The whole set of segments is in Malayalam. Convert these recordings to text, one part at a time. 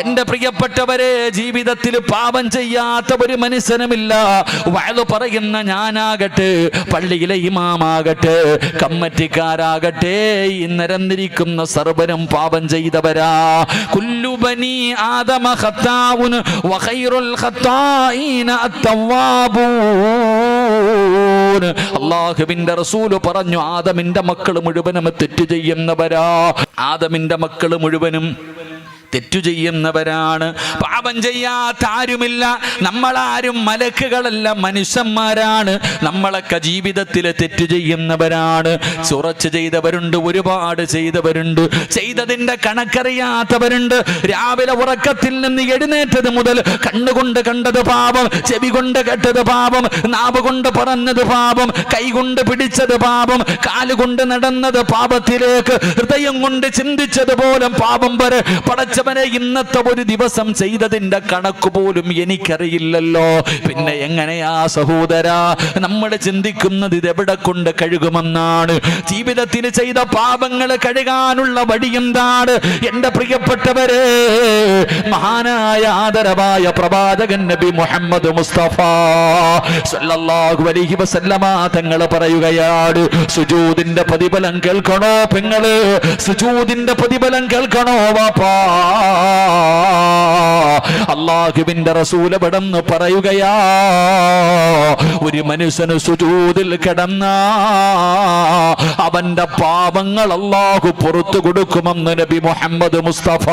എന്റെ പ്രിയപ്പെട്ടവരെ ജീവിതത്തിൽ പാപം ചെയ്യാത്ത ഒരു മനുഷ്യനുമില്ല. വയത് പറയുന്ന ഞാനാകട്ടെ പള്ളിയിലെ ഇമാമാകട്ടെ കമ്മറ്റിക്കാരാകട്ടെ ഈ നിരന്നിരിക്കുന്ന സർവരും പാപം ചെയ്തവരാ. കുല്ലുബനി ആദമ ഖത്താവുൻ വഖൈറുൽ അള്ളാഹുവിന്റെ റസൂൽ പറഞ്ഞു ആദമിന്റെ മക്കൾ മുഴുവനും തെറ്റ് ചെയ്യുന്നവരാ. ആദമിന്റെ മക്കൾ മുഴുവനും തെറ്റു ചെയ്യുന്നവരാണ്. പാപം ചെയ്യാത്ത ആരുമില്ല നമ്മളാരും മലക്കുകളല്ല മനുഷ്യന്മാരാണ്. നമ്മളൊക്കെ ജീവിതത്തിൽ തെറ്റു ചെയ്യുന്നവരാണ്. ചുറച്ച് ചെയ്തവരുണ്ട് ഒരുപാട് ചെയ്തവരുണ്ട്. ചെയ്തതിന്റെ കണക്കറിയാത്തവരുണ്ട്. രാവിലെ ഉറക്കത്തിൽ നിന്ന് എഴുന്നേറ്റത് മുതൽ കണ്ണുകൊണ്ട് കണ്ടത് പാപം ചെവി കൊണ്ട് കേട്ടത് പാപം നാവ് കൊണ്ട് പറഞ്ഞത് പാപം കൈകൊണ്ട് പിടിച്ചത് പാപം കാലുകൊണ്ട് നടന്നത് പാപത്തിലേക്ക് ഹൃദയം കൊണ്ട് ചിന്തിച്ചത് പോലും പാപം വരെ പടച്ചവനെ ഇന്നത്തെ ഒരു ദിവസം ചെയ്തതിന്റെ കണക്ക് പോലും എനിക്കറിയില്ലല്ലോ. പിന്നെ എങ്ങനെയാ സഹോദര നമ്മൾ ചിന്തിക്കുന്നത് ഇത് എവിടെ കൊണ്ട് കഴുകുമെന്നാണ്. ജീവിതത്തിന് ചെയ്ത പാപങ്ങൾ കഴുകാനുള്ള വഴി എന്താണ്? എന്റെ പ്രിയപ്പെട്ടവരെ മഹാനായ ആദരവായ പ്രവാചകൻ നബി മുഹമ്മദ് മുസ്തഫ സല്ലല്ലാഹു അലൈഹി വസല്ലമ തങ്ങൾ പറയുകയാണ് സുജൂദിന്റെ പ്രതിഫലം കേൾക്കണോ പെങ്ങൾ? സുജൂദിന്റെ പ്രതിഫലം കേൾക്കണോ വാപ്പാ? അള്ളാഹുവിന്റെ റസൂല പെടന്ന് പറയുകയാ ഒരു മനുഷ്യന് സുജൂതിൽ കിടന്ന അവന്റെ പാപങ്ങൾ അള്ളാഹു പുറത്തു കൊടുക്കുമെന്ന് നബി മുഹമ്മദ് മുസ്തഫ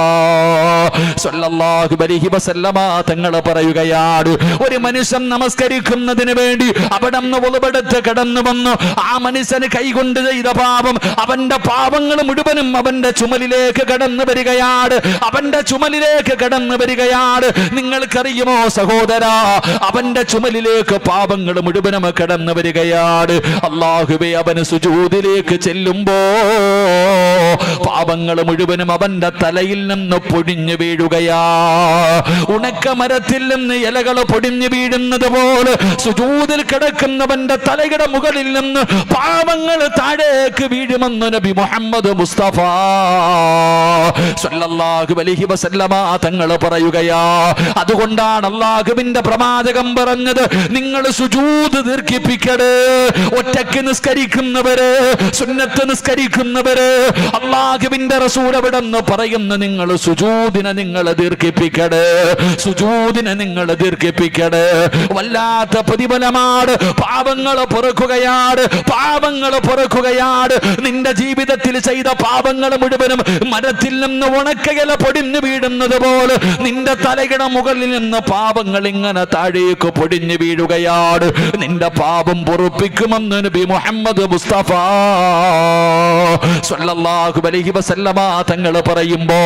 സല്ലല്ലാഹു അലൈഹി വസല്ലമ തങ്ങൾ പറയുകയാണ്. ഒരു മനുഷ്യൻ നമസ്കരിക്കുന്നതിന് വേണ്ടി അവിടെ ഉളവെടുത്ത് കിടന്നു വന്നു. ആ മനുഷ്യന് കൈകൊണ്ട് ചെയ്ത പാപം അവന്റെ പാപങ്ങൾ മുഴുവനും അവന്റെ ചുമലിലേക്ക് കടന്നു വരികയാണ്. അവന്റെ ചുമലിലേക്ക് കടന്നു വരികയാണ്. നിങ്ങൾക്കറിയുമോ സഹോദര അവന്റെ ചുമലിലേക്ക് പാപങ്ങൾ മുഴുവനും കടന്നു വരികയാണ്. അള്ളാഹുബെ അവന് സുജൂതിലേക്ക് ചെല്ലുമ്പോ പാപങ്ങൾ മുഴുവനും അവന്റെ തലയിൽ നിന്ന് പൊടിഞ്ഞു വീഴുകയാ. ഉണക്ക മരത്തിൽ നിന്ന് ഇലകൾ പൊടിഞ്ഞു വീഴുന്നത് പോലെ സുജൂതിൽ കിടക്കുന്നവന്റെ തലയുടെ മുകളിൽ നിന്ന് പാപങ്ങൾ താഴേക്ക് വീഴുമെന്ന് നബി മുഹമ്മദ് മുസ്തഫ സല്ലല്ലാഹു അലൈഹി വസല്ലമ തങ്ങൾ പറയുകയാ അതുകൊണ്ടാണ് അള്ളാഹുവിന്റെ പ്രവാചകം പറഞ്ഞത് നിങ്ങൾ സുജൂത് ദീർഘിപ്പിക്കട് ഒറ്റയ്ക്ക് നിസ്കരിക്കുന്നവര് സുന്നത്ത് നിസ്കരിക്കുന്നവര് അള്ളാഹുവിന്റെ റസൂൽ അവിടെ പറയുന്നു നിങ്ങൾ സുജൂദിനെ നിങ്ങൾ ദീർഘിപ്പിക്കട് സുജൂദിനെ നിങ്ങൾ ദീർഘിപ്പിക്കട്. വല്ലാത്ത പ്രതിഫലമാണ് പാപങ്ങൾ പൊറുക്കുകയാണ് പാപങ്ങൾ പൊറുക്കുകയാണ്. നിന്റെ ജീവിതത്തിൽ ചെയ്ത പാപങ്ങൾ മുഴുവനും മരത്തിൽ നിന്ന് ഉണക്കയില പൊടിഞ്ഞു വീഴുന്നത് പോലെ നിന്റെ തലയുടെ മുകളിൽ നിന്ന് പാപങ്ങൾ ഇങ്ങനെ താഴേക്ക് പൊടിഞ്ഞു വീഴുകയാണ്. നിന്റെ പാപം പൊറുപ്പിക്കുമെന്ന് നബി മുഹമ്മദ് മുസ്തഫ സല്ലല്ലാഹു അലൈഹി വസല്ലമ തങ്ങൾ പറയുമ്പോ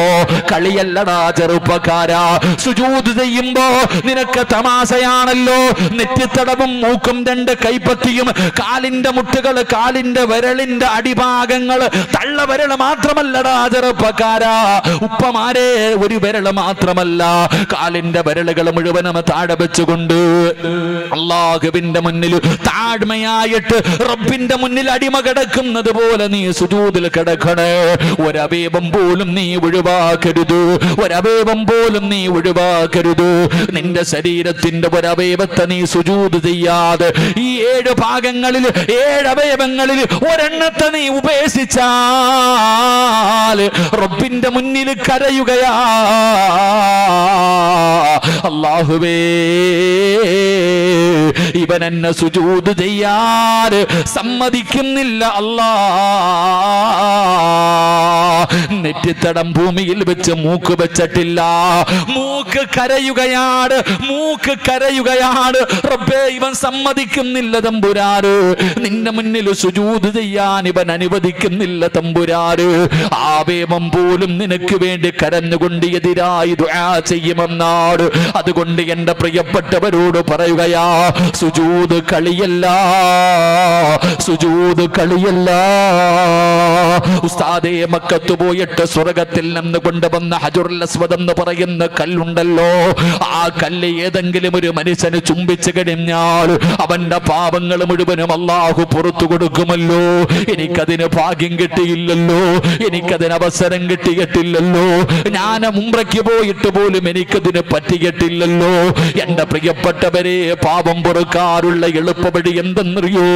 കളിയല്ലടാ ചെറുപ്പക്കാരാ സുജൂദ് ചെയ്യുമ്പോ നിനക്ക് തമാശയാണല്ലോ. നെറ്റിത്തടവും മൂക്കും രണ്ട് കൈപ്പത്തിയും കാലിന്റെ മുട്ടുകൾ കാലിന്റെ വിരളിന്റെ അടിഭാഗങ്ങൾ തള്ള വിരൽ മാത്രമല്ലടാ ചെറുപ്പക്കാരാ. ഉപ്പമാരെ ഒരു വിരൽ മാത്രമല്ല. കാലിന്റെ വിരലുകൾ മുഴുവനും താഴെ വെച്ചുകൊണ്ട് അള്ളാഹുവിന്റെ മുന്നിൽ താഴ്മയായിട്ട് റബ്ബിന്റെ മുന്നിൽ അടിമ കിടക്കുന്നത് പോലെ നീ സുജൂതിൽ കിടക്കണേ. ഒരവേപം പോലും നീ ഒഴിവാക്കരുത്. ഒരവേപം പോലും നീ ഒഴിവാക്കരുത്. നിന്റെ ശരീരത്തിന്റെ ഒരവയവത്തെ നീ സുജൂത് ചെയ്യാതെ ഈ ഏഴ് ഭാഗങ്ങളിൽ ഏഴ് അവയവങ്ങളിൽ ഒരെണ്ണത്തെ നീ ഉപേക്ഷിച്ചാൽ റബ്ബിന്റെ മുന്നിൽ കരയുകയാ അള്ളാഹുവേ ഇവൻ എന്നെ സുജൂത് ചെയ്യാൻ സമ്മതിക്കുന്നില്ല അല്ലാ. നെറ്റിത്തടം ഭൂമിയിൽ വെച്ച് മൂക്ക് വെച്ചിട്ടില്ല. മൂക്ക് കരയുകയാണ് മൂക്ക് കരയുകയാണ്. റബ്ബേ ഇവൻ സമ്മതിക്കുന്നില്ല തമ്പുരാറ് നിന്റെ മുന്നിൽ സുജൂത് ചെയ്യാൻ ഇവൻ അനുവദിക്കുന്നില്ല തമ്പുരാറ് ആവേമം പോലും നിനക്ക് വേണ്ടി കരഞ്ഞുകൊണ്ട് എതിരായി ദുആ ചെയ്യുമെന്നാണ്. അതുകൊണ്ട് എന്റെ പ്രിയപ്പെട്ടവരോട് പറയുകയാ സുജൂ സുജൂത് കളിയല്ല സുജൂത് കളിയല്ല. ഉസ്താദേ മക്കത്ത് പോയിട്ട് സ്വർഗത്തിൽ നിന്ന് കൊണ്ടുവന്ന ഹജുറുൽ അസ്വദ് എന്ന് പറയുന്ന കല്ലുണ്ടല്ലോ. ആ കല്ല് ഏതെങ്കിലും ഒരു മനുഷ്യന് ചുംബിച്ചു കഴിഞ്ഞാൽ അവന്റെ പാപങ്ങൾ മുഴുവനും അള്ളാഹു പുറത്തു കൊടുക്കുമല്ലോ. എനിക്കതിന് ഭാഗ്യം കിട്ടിയില്ലല്ലോ. എനിക്കതിന് അവസരം കിട്ടിയിട്ടില്ലല്ലോ. ഞാൻ മുമ്പ്രയ്ക്ക് പോയിട്ട് പോലും എനിക്കതിന് പറ്റിയിട്ടില്ലല്ലോ. എന്റെ പ്രിയപ്പെട്ടവരെ പാപം പൊറുക്കാറുള്ള എളുപ്പവഴി എന്തെന്നറിയോ?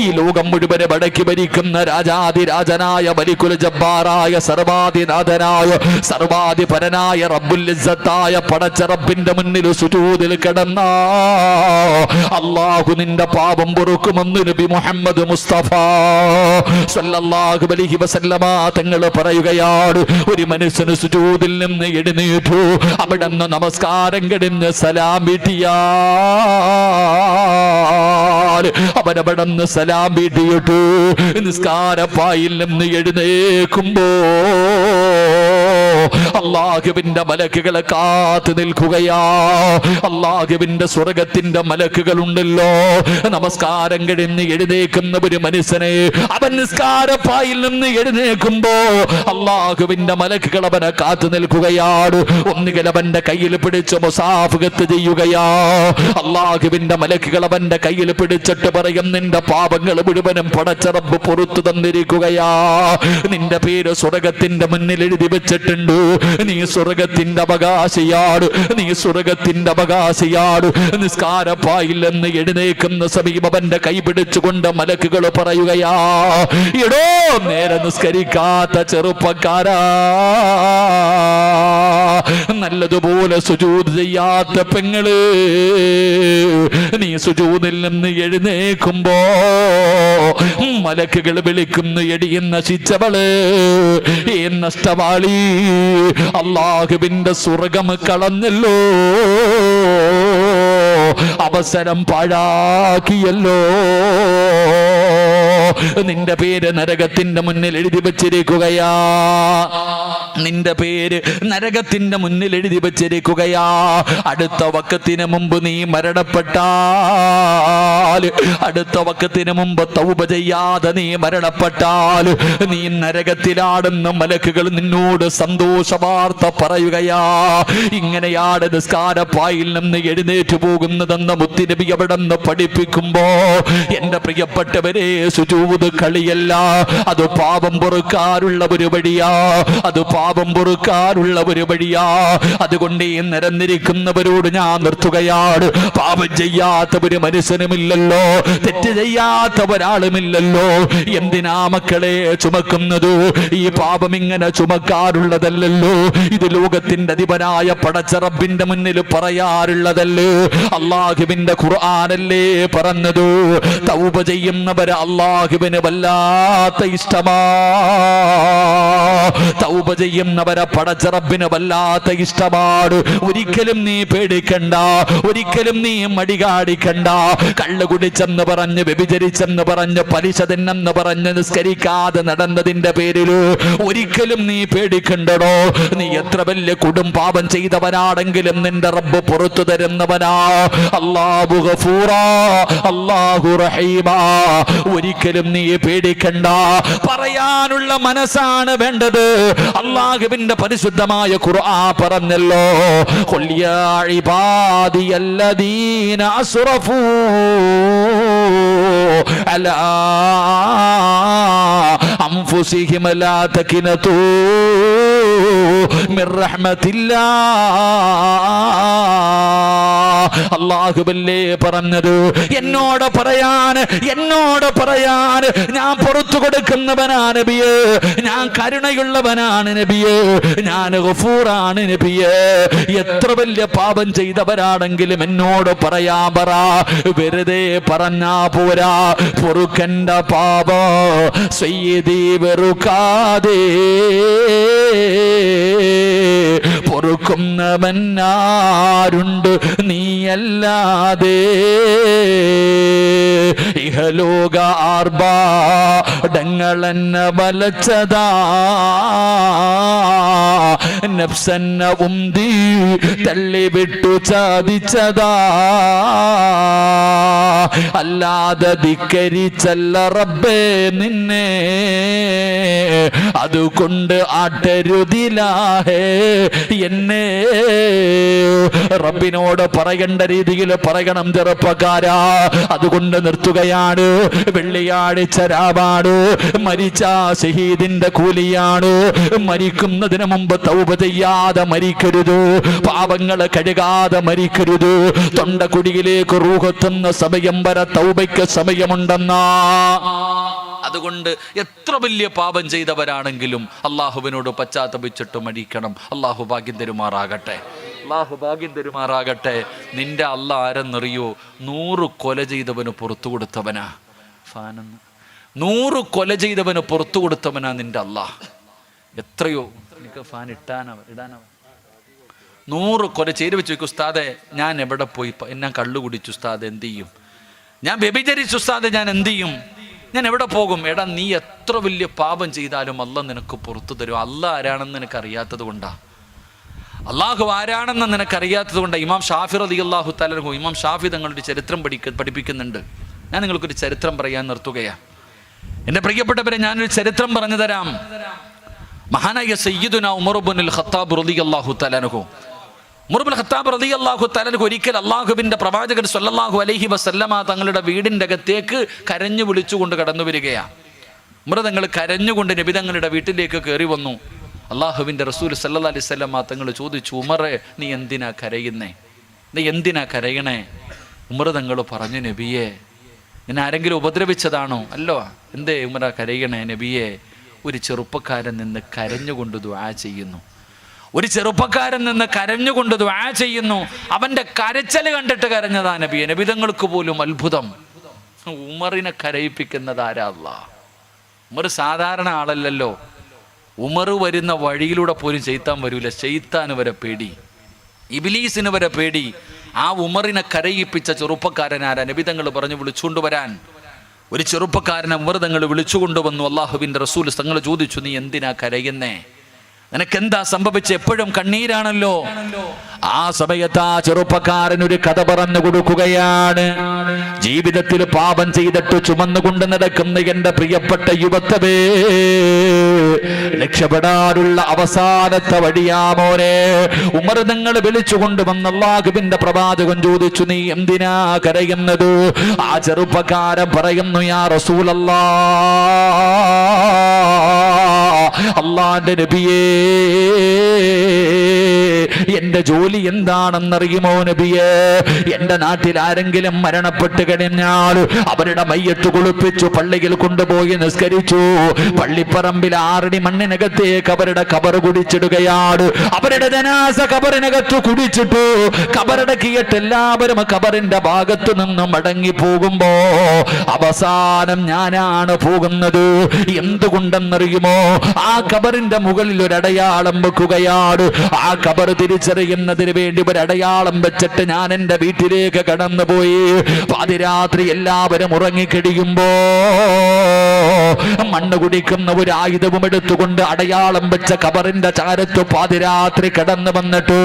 ഈ ലോകം മുഴുവനെ വടക്കി ഭരിക്കുന്ന രാജാതിരാജനായ ബലിക്കുല ജബ്ബാറായ സർവാധിനാഥനായ സർവാധിപരനായ റബ്ബുൽ പടച്ചറബിന്റെ മുന്നിൽ സുജൂദിൽ കിടന്ന. അള്ളാഹു നിന്റെ പാപം പൊറുക്കുമെന്ന് നബി മുഹമ്മദ് മുസ്തഫ സല്ലല്ലാഹു അലൈഹി വസല്ലമ തങ്ങൾ പറയുകയാണ്. ഒരു മനുഷ്യന് സുജൂതിൽ നിന്ന് എഴുന്നേറ്റു. അവിടെ നിന്ന് നമസ്കാരം കിടന്ന് സലാം അവനവിടെ നിന്ന് സലാം വീട്ടിയിട്ടു. നിസ്കാരപ്പായിൽ നിന്ന് എഴുന്നേക്കുമ്പോ അള്ളാഹുവിന്റെ മലക്കുകളെ കാത്തു നിൽക്കുകയാ. അള്ളാഹുവിന്റെ സ്വർഗത്തിന്റെ മലക്കുകൾ ഉണ്ടല്ലോ നമസ്കാരം കഴിഞ്ഞ് എഴുന്നേക്കുന്ന ഒരു മനുഷ്യനെ അവൻ നിസ്കാരപ്പായിൽ നിന്ന് എഴുന്നേക്കുമ്പോ അള്ളാഹുവിന്റെ മലക്കുകൾ അവനെ കാത്തു നിൽക്കുകയാണ്. ഒന്നുകിൽ അവന്റെ കയ്യിൽ പിടിച്ച് മുസാഫുകത്ത് ചെയ്യുകയാ. അള്ളാഹുവിന്റെ മലക്കുകൾ അവന്റെ കയ്യിൽ പിടിച്ചിട്ട് പറയും നിന്റെ പാപങ്ങൾ മുഴുവനും പടച്ചറബ് പുറത്തു തന്നിരിക്കുകയാ. നിന്റെ പേര് സ്വർഗത്തിന്റെ മുന്നിൽ എഴുതി വെച്ചിട്ടുണ്ട്. നീ സ്വർഗത്തിന്റെ അവകാശിയാട്. നീ സ്വർഗത്തിന്റെ അവകാശിയാട്. നിസ്കാരപ്പായില്ലെന്ന് എഴുന്നേക്കുന്ന സമീപവന്റെ കൈ പിടിച്ചുകൊണ്ട് മലക്കുകൾ പറയുകയാ എടോ നേരെ നിസ്കരിക്കാത്ത ചെറുപ്പക്കാരാ. നല്ലതുപോലെ സുജൂത് ചെയ്യാത്ത പെങ്ങൾ. നീ സുജൂതിൽ നിന്ന് എഴുന്നേക്കുമ്പോ മലക്കുകൾ വിളിക്കുന്നു എടിയുന്ന നശിച്ചവൾ. ഈ നഷ്ടവാളി അള്ളാഹുവിന്റെ സ്വർഗം കളഞ്ഞല്ലോ. അവസരം പാഴാക്കിയല്ലോ. നിന്റെ പേര് നരകത്തിന്റെ മുന്നിൽ എഴുതി വച്ചിരിക്കുകയാ. നിന്റെ പേര് നരകത്തിന്റെ മുന്നിൽ എഴുതി വച്ചിരിക്കുകയാ. അടുത്ത വക്കത്തിന് മുമ്പ് നീ മരണപ്പെട്ടാൽ അടുത്ത വക്കത്തിന് മുമ്പ് തൗപ ചെയ്യാതെ നീ മരണപ്പെട്ടാൽ നീ നരകത്തിലാടുന്ന മലക്കുകൾ നിന്നോട് സന്തോഷ വാർത്ത പറയുകയാ. ഇങ്ങനെയാണ് നിസ്കാരപ്പായിൽ നിന്ന് എഴുന്നേറ്റ് പോകുന്നതെന്ന് മുത്തിനബി അവിടെ നിന്ന് പഠിപ്പിക്കുമ്പോ എന്റെ പ്രിയപ്പെട്ടവരെ സുജൂത് കളിയല്ല. അത് പാപം പൊറുക്കാറുള്ള ഒരു വഴിയാ. അത് പാപം പൊറുക്കാറുള്ള ഒരു വഴിയാ. അതുകൊണ്ട് ഈ നിരന്നിരിക്കുന്നവരോട് ഞാൻ നിർത്തുകയാണ്. പാപം ചെയ്യാത്ത ഒരു മനുഷ്യനുമില്ലല്ലോ. തെറ്റ് ചെയ്യാത്ത ഒരാളുമില്ലല്ലോ എന്തിനാ മക്കളെ ചുമക്കുന്നത്? ഈ പാപം ഇങ്ങനെ ചുമക്കാറുള്ളതല്ലല്ലോ. ഇത് ലോകത്തിന്റെ അധിപനായ പടച്ചറബിന്റെ മുന്നിൽ പറയാറുള്ളതല്ലേ. അള്ളാഹുവിന്റെ ഖുർആാനല്ലേ പറഞ്ഞതു? തൗപ ചെയ്യുന്നവരെ അള്ളാഹുവിന് വല്ലാത്ത ഇഷ്ടമാ. തൗബ ചെയ്യുന്നവരെ വല്ലാത്ത ഇഷ്ടമാണ്. ഒരിക്കലും നീ പേടിക്കണ്ട. ഒരിക്കലും നീ മടി കാണിക്കണ്ട. കള്ളു കുടിച്ചെന്ന് പറഞ്ഞ് വ്യഭിചരിച്ചെന്ന് പറഞ്ഞ് പലിശ തിന്നെന്ന് പറഞ്ഞ് നിസ്കരിക്കാതെ നടന്നതിന്റെ പേരിൽ ഒരിക്കലും നീ പേടിക്കണ്ടടോ. നീ എത്ര വലിയ കുടും പാപം ചെയ്തവനാണെങ്കിലും നിന്റെ റബ്ബ് പുറത്തു തരുന്നവനാ. ഗഫൂറാ അല്ലാഹു റഹീമാ. ഒരിക്കലും നീ പേടിക്കണ്ട. പറയാനുള്ള മനസ്സാണ് വേണ്ടത്. അള്ളാഹുവിന്റെ പരിശുദ്ധമായ ഖുർആ പറഞ്ഞല്ലോ. ഖുൽ അസുറഫൂ അൻഫുസിഹിം ലാ തകിനതൂ മിർ റഹ്മത്തില്ലാ. അള്ളാഹുബല്ലേ പറഞ്ഞത്. എന്നോട് പറയാൻ എന്നോട് പറയാൻ ഞാൻ പുറത്തു കൊടുക്കുന്നവനാണ് നബിയേ. ഞാൻ കരുണയുള്ളവനാണ് നബിയേ. ഞാൻ ഗഫൂറാണ് നബിയേ. എത്ര വലിയ പാപം ചെയ്തവരാണെങ്കിലും എന്നോട് പറയാ പറ. വെറുതെ പറഞ്ഞാ പോരാ. പൊറുക്കണ്ട പാപ സ്വയ്യതി വെറുക്കാതെ. പൊറുക്കുന്നവനാരുണ്ട് നീയല്ലാതെ. ഇഹലോക ആർഭാടങ്ങളെന്ന വലച്ചതാ. നഫ്സന്ന ഉന്തി തള്ളിവിട്ടു ചാദിച്ചതാ അല്ലാതെ ധിക്കരിച്ചല്ല റബ്ബേ നിന്നെ. അതുകൊണ്ട് ആട്ടരുതിലാഹേ. എന്നെ റബ്ബിനോട് പറയേണ്ട രീതിയിൽ പറയണം ചെറുപ്പക്കാരാ. അതുകൊണ്ട് നിർത്തുകയാണ്. വെള്ളിയാഴ്ച രാവാണ്. മരിച്ച ഷഹീദിന്റെ കൂലിയാണ്. മരിക്കുന്നതിന് മുമ്പ് തൗപ ചെയ്യാതെ മരിക്കരുത്. പാപങ്ങളെ കഴുകാതെ മരിക്കരുത്. തൊണ്ടക്കുടിയിലേക്ക് റൂഹത്തുന്ന സമയം വരെ തൗബയ്ക്ക് സമയമുണ്ടെന്നാ. അതുകൊണ്ട് എത്ര വലിയ പാപം ചെയ്തവരാണെങ്കിലും അള്ളാഹുവിനോട് പശ്ചാത്തപിച്ചിട്ട് മരിക്കണം. അള്ളാഹു ഭാഗ്യം തരുമാറാകട്ടെ അള്ളാഹു ഭാഗ്യം തരുമാറാകട്ടെ നിന്റെ അല്ല ആരെന്നറിയോ? നൂറ് കൊല ചെയ്തവന് പുറത്തു കൊടുത്തവനാ. ഫാനെന്ന്. നൂറ് കൊല ചെയ്തവന് പുറത്തു കൊടുത്തവനാ നിന്റെ അല്ല. എത്രയോ? എനിക്ക് ഫാൻ ഇട്ടാനവ ഇടാനവ നൂറ് കൊല ചെയ്ത് വെച്ച് ചോദിക്കും ഉസ്താദെ ഞാൻ എവിടെ പോയി എന്നെ കള്ളു കുടിച്ചു ഉസ്താദ് എന്ത് ചെയ്യും? ഞാൻ വ്യഭിചരിച്ചു ഉസ്താദെ ഞാൻ എന്ത് ചെയ്യും? ഞാൻ എവിടെ പോകും? എടാ നീ എത്ര വലിയ പാപം ചെയ്താലും അല്ല നിനക്ക് പുറത്തു തരും. അല്ല ആരാണെന്ന് നിനക്ക് അറിയാത്തത് കൊണ്ടാ. അള്ളാഹു ആരാണെന്ന് നിനക്കറിയാത്തത് കൊണ്ട് ഇമാം ഷാഫി റതി അള്ളാഹു തലർഹു ഇമാം ഷാഫി തങ്ങളുടെ ചരിത്രം പഠിക്ക പഠിപ്പിക്കുന്നുണ്ട്. ഞാൻ നിങ്ങൾക്കൊരു ചരിത്രം പറയാൻ നിർത്തുകയാണ് എന്റെ പ്രിയപ്പെട്ടവരെ ഞാനൊരു ചരിത്രം പറഞ്ഞു തരാം. മഹാനായ സയ്യിദുന ഉമറുബുൽ ഖത്താബ് റതി അള്ളാഹു തലനുഹു മുറുബുൽ ഖത്താബ് റതി അള്ളാഹു തലനുഹു ഒരിക്കൽ അള്ളാഹുവിന്റെ പ്രവാചകൻ സല്ലല്ലാഹു അലൈഹി വസല്ലമ തങ്ങളുടെ വീടിന്റെ അകത്തേക്ക് കരഞ്ഞു വിളിച്ചുകൊണ്ട് കടന്നു വരികയാണ് മൃതങ്ങൾ കരഞ്ഞുകൊണ്ട് നബിതങ്ങളുടെ വീട്ടിലേക്ക് കയറി വന്നു. അള്ളാഹുവിന്റെ റസൂൽ സല്ലാ അലൈഹി സ്വല്ലമ്മ തങ്ങൾ ചോദിച്ചു ഉമറെ നീ എന്തിനാ കരയുന്നേ? നീ എന്തിനാ കരയണേ? ഉമർ തങ്ങൾ പറഞ്ഞു നബിയെ എന്നെ ആരെങ്കിലും ഉപദ്രവിച്ചതാണോ? അല്ലോ എന്തേ ഉമറ കരയണേ നബിയെ? ഒരു ചെറുപ്പക്കാരൻ നിന്ന് കരഞ്ഞുകൊണ്ട് ദ്വാ ചെയ്യുന്നു. ഒരു ചെറുപ്പക്കാരൻ നിന്ന് കരഞ്ഞുകൊണ്ട് ദ്വാ ചെയ്യുന്നു. അവന്റെ കരച്ചൽ കണ്ടിട്ട് കരഞ്ഞതാ നബിയെ. നബിതങ്ങൾക്ക് പോലും അത്ഭുതം. ഉമറിനെ കരയിപ്പിക്കുന്നത് ആരാ അല്ലാ ഉമർ സാധാരണ ആളല്ലല്ലോ. ഉമർ വരുന്ന വഴിയിലൂടെ പോലും ചെയ്ത്താൻ വരൂല. ചെയ്ത്താന് വരെ പേടി. ഇബിലീസിന് വരെ പേടി. ആ ഉമറിനെ കരയിപ്പിച്ച ചെറുപ്പക്കാരനാരാ നബിതങ്ങൾ പറഞ്ഞു വിളിച്ചുകൊണ്ട് വരാൻ. ഒരു ചെറുപ്പക്കാരനെ ഉമർ തങ്ങൾ വിളിച്ചുകൊണ്ടുവന്നു അള്ളാഹുവിന്റെ റസൂൽ തങ്ങൾ ചോദിച്ചു നീ എന്തിനാ കരയുന്നേ? നിനക്കെന്താ സംഭവിച്ച? എപ്പോഴും കണ്ണീരാണല്ലോ. ആ സമയത്ത് ആ ചെറുപ്പക്കാരൻ ഒരു കഥ പറഞ്ഞു കൊടുക്കുകയാണ്. ജീവിതത്തിൽ പാപം ചെയ്തിട്ട് ചുമന്നുകൊണ്ട് നടക്കുന്ന എന്റെ പ്രിയപ്പെട്ട യുവത്തവേ രക്ഷപ്പെടാനുള്ള അവസാനത്തെ വഴിയാമോനെ ഉമർ നിങ്ങൾ വിളിച്ചുകൊണ്ട് വന്ന അള്ളാഹുവിന്റെ പ്രവാചകൻ ചോദിച്ചു നീ എന്തിനാ കരയുന്നത്? ആ ചെറുപ്പക്കാരൻ പറയുന്നു യാ റസൂലല്ലാ അള്ളാന്റെ നബിയേ എന്റെ ജോലി എന്താണെന്നറിയുമോ നബിയേ? എന്റെ നാട്ടിൽ ആരെങ്കിലും മരണപ്പെട്ട് കഴിഞ്ഞാൽ അവരുടെ മയ്യത്ത് കുളിപ്പിച്ചു പള്ളിയിൽ കൊണ്ടുപോയി നിസ്കരിച്ചു. പള്ളിപ്പറമ്പിൽ ആറടി മണ്ണിനകത്തേക്ക് അവരുടെ കബർ കുടിച്ചിടുകയാണ്. അവരുടെ ജനാസ കബറിനകത്ത് കുടിച്ചിട്ടു. കബറടക്കിയിട്ട് എല്ലാവരും കബറിന്റെ ഭാഗത്ത് നിന്നും മടങ്ങി പോകുമ്പോ അവസാനം ഞാനാണ് പോകുന്നത്. എന്തുകൊണ്ടെന്നറിയുമോ? ആ കബറിന്റെ മുകളിൽ ഒരു അടയാളം വെക്കുകയാണ് ആ കബർ തിരിച്ചറിയുന്നതിന് വേണ്ടി ഒരു അടയാളം വെച്ചിട്ട് ഞാൻ എന്റെ വീട്ടിലേക്ക് കടന്നുപോയി. പാതിരാത്രി എല്ലാവരും ഉറങ്ങിക്കഴിയുമ്പോ മണ്ണ് കുടിക്കുന്ന ഒരു ആയുധവും എടുത്തുകൊണ്ട് അടയാളം വെച്ച കബറിന്റെ ചാരത്ത് പാതിരാത്രി കടന്നു വന്നിട്ട്.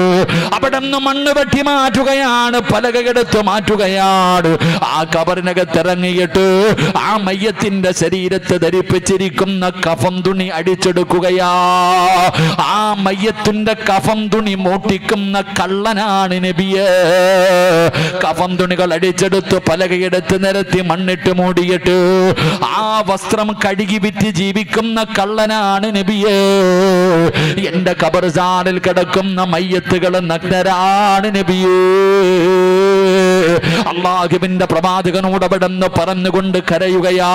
അവിടെ നിന്ന് മണ്ണ് വെട്ടി മാറ്റുകയാണ് പലകയെടുത്ത് മാറ്റുകയാണ് ആ കബറിനകത്ത് ഇറങ്ങിയിട്ട് ആ മയ്യത്തിന്റെ ശരീരത്തെ ധരിപ്പിച്ചിരിക്കുന്ന കഫം തുണി അടിച്ചെടുക്കുകയാ. ആ മയ്യത്തിന്റെ കഫം തുണി മോട്ടിക്കുന്ന കള്ളനാണ് നബിയെ. കഫം തുണികൾ അടിച്ചെടുത്ത് പലകയെടുത്ത് നിരത്തി മണ്ണിട്ട് മൂടിയിട്ട് ആ വസ്ത്രം കഴുകി വിറ്റ് ജീവിക്കുന്ന കള്ളനാണ് നബിയെ. എന്റെ കബർസാനിൽ കിടക്കുന്ന മയ്യത്തുകൾ നഗ്നരാണ് നബിയേ. അള്ളാഹുവിന്റെ പ്രവാചകനോട് അവിടെന്ന് പറഞ്ഞുകൊണ്ട് കരയുകയാ.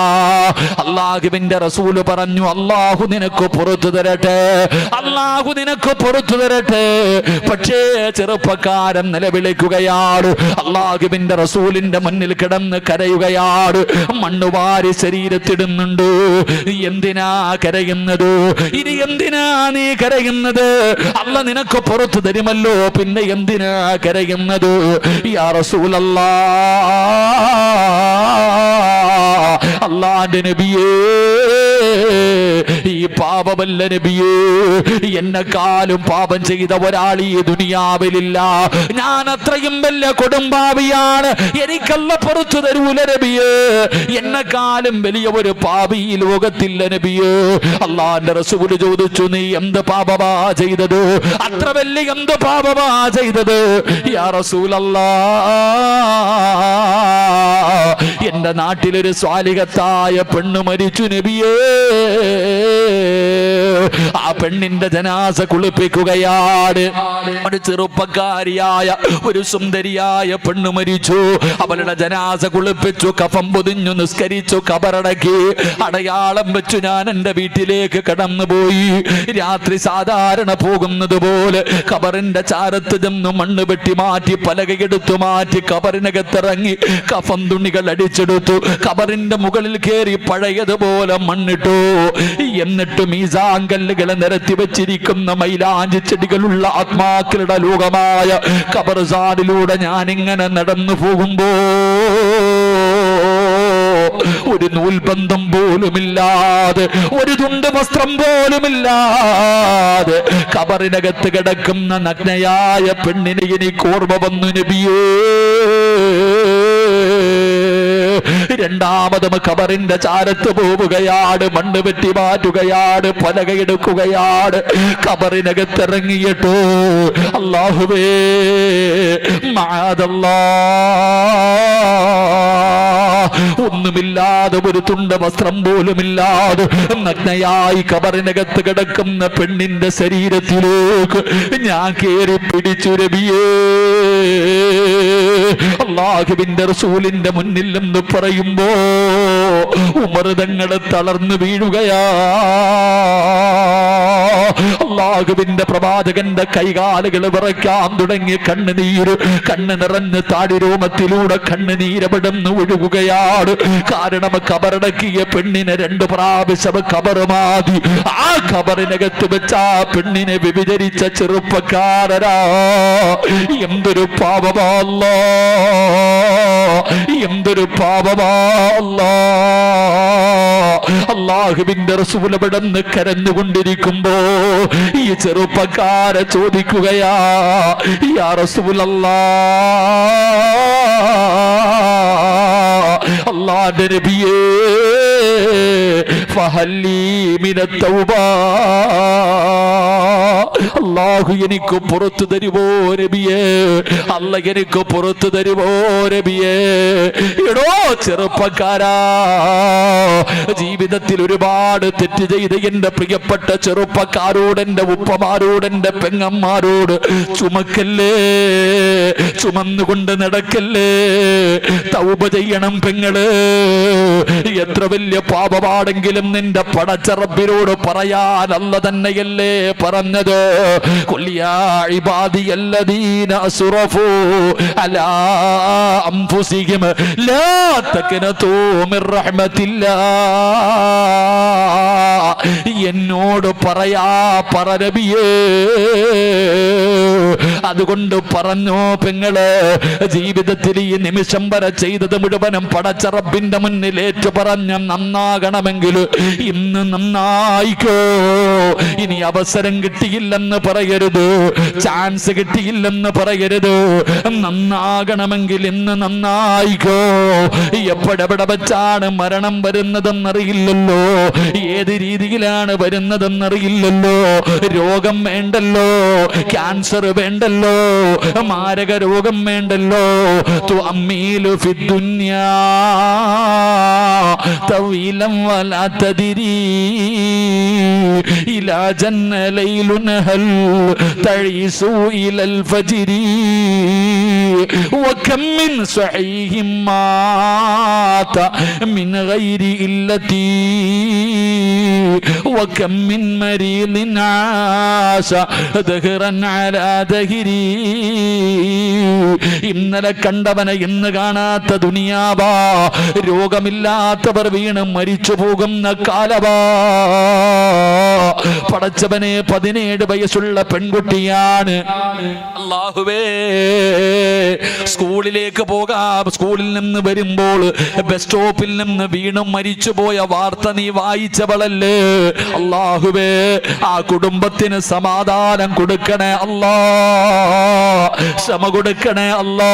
അള്ളാഹുവിന്റെ റസൂൽ പറഞ്ഞു അള്ളാഹു നിനക്ക് പുറത്തു തരട്ടെ. അള്ളാഹു നിനക്ക് പുറത്തു തരട്ടെ. പക്ഷേ ചെറുപ്പക്കാരൻ നിലവിളിക്കുകയാണ് അള്ളാഹുവിന്റെ റസൂലിന്റെ മുന്നിൽ കിടന്ന് കരയുകയാണ് മണ്ണുവാരി ശരീരത്തിടുന്നുണ്ട്. എന്തിനാ കരയുന്നത്? ഇനി എന്തിനാ നീ കരയുന്നത്? അല്ല നിനക്ക് പുറത്തു തരുമല്ലോ. പിന്നെ എന്തിനാ കരയുന്നത്? യാ റസൂലല്ലാ. അള്ളാന്റെ നബിയേ ഈ പാപമല്ല നബിയേ എന്നെ എന്നെക്കാളും പാപം ചെയ്ത ഒരാൾ ഈ ദുനിയാവിലില്ല. ഞാൻ അത്രയും വലിയ കൊടുമ്പാവിയാണ്. എനിക്കല്ല പുറത്തു തരൂല നബിയേ. എന്നെക്കാളും വലിയ ഒരു പാപി ഈ ലോകത്തില്ല നബിയേ. അള്ളാന്റെ റസൂൽ ചോദിച്ചു നീ എന്ത് പാപമാ ചെയ്തത്? അത്ര വലിയ എന്ത് പാപമാ ചെയ്തത്? യാ റസൂലല്ലാ എന്റെ നാട്ടിലൊരു സ്വാലികത്തായ പെണ്ണ് മരിച്ചു നബിയേ. ആ പെണ്ണിന്റെ ജനാസ കുളിപ്പിക്കുകയാണ്. ഒരു ചെറുപ്പക്കാരിയായ ഒരു സുന്ദരിയായ പെണ്ണ് മരിച്ചു. അവളുടെ ജനാസ കുളിപ്പിച്ചു കഫം പൊതിഞ്ഞു നിസ്കരിച്ചു കബറടക്കി. അടയാളം വെച്ചു ഞാൻ എന്റെ വീട്ടിലേക്ക് കടന്നുപോയി. രാത്രി സാധാരണ പോകുന്നത് പോലെ കബറിന്റെ ചാരത്ത് ചെന്ന് മണ്ണ് വെട്ടി മാറ്റി പലകയെടുത്തു മാറ്റി കബറിനകത്തിറങ്ങി കഫം തുണികൾ അടിച്ചെടുത്തു. കബറിന്റെ മുകളിൽ കയറി പഴയതുപോലെ മണ്ണിട്ടു. എന്നിട്ട് മീസാങ്കല്ലുകളെ നിരത്തി വെച്ചിരിക്കുന്ന മൈലാഞ്ചി ചെടികളുള്ള ആത്മാക്കളുടെ ലോകമായ കബർസാനിലൂടെ ഞാനിങ്ങനെ നടന്നു പോകുമ്പോ ഒരു നൂൽബന്ധം പോലുമില്ലാതെ ഒരു തുണ്ട് വസ്ത്രം പോലുമില്ലാതെ കബറിനകത്ത് കിടക്കുന്ന നഗ്നയായ പെണ്ണിനെ ഇനി ഓർമ്മ വന്നു നബിയേ. രണ്ടാമതും കബറിന്റെ ചാരത്ത് പോവുകയാണ് മണ്ണ് വെട്ടി മാറ്റുകയാണ് പലകയെടുക്കുകയാണ്. കബറിനകത്തിറങ്ങിയിട്ടോ അള്ളാഹുവേ മാതല്ലാ ഒന്നുമില്ലാതെ ഒരു തുണ്ട വസ്ത്രം പോലുമില്ലാതെ നഗ്നയായി കബറിനകത്ത് കിടക്കുന്ന പെണ്ണിന്റെ ശരീരത്തിലേക്ക് ഞാൻ കേറി പിടിച്ചു രബിയേ അള്ളാഹുവിന്റെ റസൂലിന്റെ മുന്നിൽ എന്ന് പറയുമ്പോ ഉമൃതങ്ങളെ തളർന്നു വീഴുകയാ. അള്ളാഹുവിന്റെ പ്രവാചകന്റെ കൈകാലുകൾ വിറയ്ക്കാൻ തുടങ്ങി. കണ്ണുനീര് കണ്ണ് നിറഞ്ഞ് താടിരോമത്തിലൂടെ കണ്ണുനീരവിടുന്ന് ഒഴുകുകയാണ്. കാരണം കബറടക്കിയ പെണ്ണിനെ രണ്ട് പ്രാവശ്യം കബറുമാതി ആ കബറിനകത്ത് വെച്ച ആ പെണ്ണിനെ വിഭജിച്ച ചെറുപ്പക്കാരരാ എന്തൊരു പാപമല്ല. എന്തൊരു പാപമല്ല. അള്ളാഹുവിന്റെ റസൂലവിടന്ന് കരഞ്ഞുകൊണ്ടിരിക്കുമ്പോ ഈ ചെറുപ്പക്കാരെ ചോദിക്കുകയാ യാ റസൂലല്ലാ. അള്ളാന്റെ നബിയേ അള്ളാഹു എനിക്ക് പുറത്തു തരുമോ നബിയേ? അല്ല എനിക്ക് പുറത്തു തരുമോ നബിയേ? എടോ ചെറുപ്പക്കാരാ ജീവിതത്തിൽ ഒരുപാട് തെറ്റ് ചെയ്ത് എന്റെ പ്രിയപ്പെട്ട ചെറുപ്പക്കാരോട് എന്റെ ഉപ്പമാരോട് എന്റെ പെങ്ങന്മാരോട് ചുമക്കല്ലേ? ചുമന്നുകൊണ്ട് നടക്കല്ലേ? തൗബ ചെയ്യണം പെങ്ങൾ എത്ര വലിയ പാപമാണെങ്കിലും നിന്റെ പടച്ചറപ്പിനോട് പറയാൻ തന്നെയല്ലേ പറഞ്ഞത്. എന്നോട് പറയാ പറനബിയേ അതുകൊണ്ട് പറഞ്ഞോ പെങ്ങൾ ജീവിതത്തിൽ ഈ നിമിഷം വരെ ചെയ്തത് മുഴുവനും പടച്ചറബിന്റെ മുന്നിൽ ഏറ്റുപറഞ്ഞ നന്നാകണമെങ്കിൽ ഇന്ന് നന്നായിക്കോ. ഇനി അവസരം കിട്ടിയില്ലെന്ന് പറയരുത്. ചാൻസ് കിട്ടിയില്ലെന്ന് പറയരുത്. നന്നാകണമെങ്കിൽ ഇന്ന് നന്നായിക്കോ. എപ്പോഴെവിടെ വെച്ചാണ് മരണം വരുന്നതെന്നറിയില്ലല്ലോ. ഏത് രീതിയിലാണ് വരുന്നതെന്നറിയില്ലല്ലോ. രോഗം വേണ്ടല്ലോ. ക്യാൻസർ വേണ്ടല്ലോ. മാരക രോഗം വേണ്ടല്ലോ. അമ്മീലു ഫിദ്ദുന്യാ طويلا ولا تدري إلى جن ليل هل تعيس إلى الفجر وكم من صحيح مات من غير إلتي وكم من مريض عاش دهرا على دهري ഇന്നലെ കണ്ടവനെ ഇന്ന് കാണാത്ത ദുനിയാവാ രോഗമില്ലാത്തവർ വീണ് മരിച്ചു പോകുന്ന കാലവാ പടച്ചവനെ പതിനേഴ് വയസ്സുള്ള പെൺകുട്ടിയാണ് അള്ളാഹുവേ സ്കൂളിലേക്ക് പോകാം സ്കൂളിൽ നിന്ന് വരുമ്പോൾ ബസ് സ്റ്റോപ്പിൽ നിന്ന് വീണും മരിച്ചുപോയ വാർത്ത നീ വായിച്ചവളല്ലേ അള്ളാഹുവേ ആ കുടുംബത്തിന് സമാധാനം കൊടുക്കണേ അല്ലാ. ക്ഷമ കൊടുക്കണേ അല്ലാ.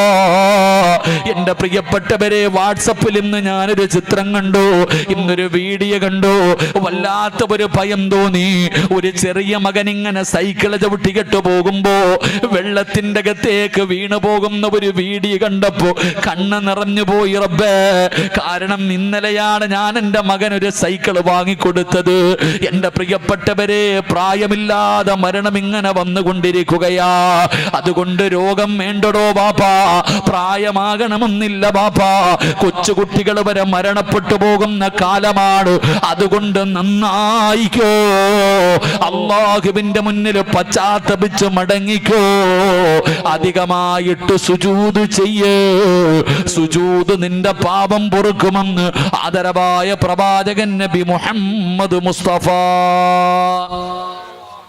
എന്റെ പ്രിയപ്പെട്ടവരെ വാട്സപ്പിൽ ഇന്ന് ഞാനൊരു ചിത്രം കണ്ടു. ഇന്നൊരു വീഡിയോ കണ്ടു. വല്ലാത്ത ഒരു ഭയം തോന്നി. ഒരു ചെറിയ മകൻ ഇങ്ങനെ സൈക്കിൾ ചവിട്ടിക്കെട്ട് പോകുമ്പോ വെള്ളത്തിന്റെ അകത്തേക്ക് വീണു പോകുന്ന ഒരു വീഡിയോ കണ്ടപ്പോ കണ്ണ് നിറഞ്ഞു പോയി റബ്ബേ. കാരണം ഇന്നലെയാണ് ഞാൻ എന്റെ മകൻ ഒരു സൈക്കിൾ സൈക്കിൾ വാങ്ങിക്കൊടുത്തത് എന്റെ പ്രിയപ്പെട്ടവരെ പ്രായമില്ലാതെ മരണം ഇങ്ങനെ വന്നുകൊണ്ടിരിക്കുകയാ. അതുകൊണ്ട് രോഗം വേണ്ടടോ ബാപ്പാ. പ്രായമാകണമെന്നില്ല ബാപ്പാ. കൊച്ചുകുട്ടികൾ വരെ മരണപ്പെട്ടു പോകുന്ന കാലമാണ്. അതുകൊണ്ട് നന്നായിക്കോ. അള്ളാഹുവിന്റെ മുന്നിൽ പശ്ചാത്തപിച്ച് മടങ്ങിക്കോ. അധികമായിട്ട് സുജൂത് ചെയ്യേ. സുജൂത് നിന്റെ പാപം പൊറുക്കുമെന്ന് ആദരവായ പ്രവാചകൻ നബി മുഹമ്മദ് മുസ്തഫ.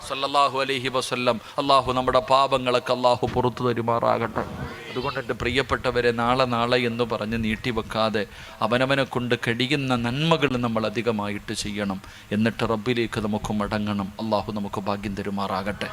സല്ലല്ലാഹു അലഹി വസല്ലം അള്ളാഹു നമ്മുടെ പാപങ്ങളൊക്കെ അള്ളാഹു പുറത്തു തരുമാറാകട്ടെ. അതുകൊണ്ട് എന്റെ പ്രിയപ്പെട്ടവരെ നാളെ നാളെ എന്ന് പറഞ്ഞ് നീട്ടിവെക്കാതെ അവനവനെ കൊണ്ട് കഴിയുന്ന നന്മകൾ നമ്മൾ അധികമായിട്ട് ചെയ്യണം. എന്നിട്ട് റബ്ബിലേക്ക് നമുക്ക് മടങ്ങണം. അള്ളാഹു നമുക്ക് ഭാഗ്യം തരുമാറാകട്ടെ.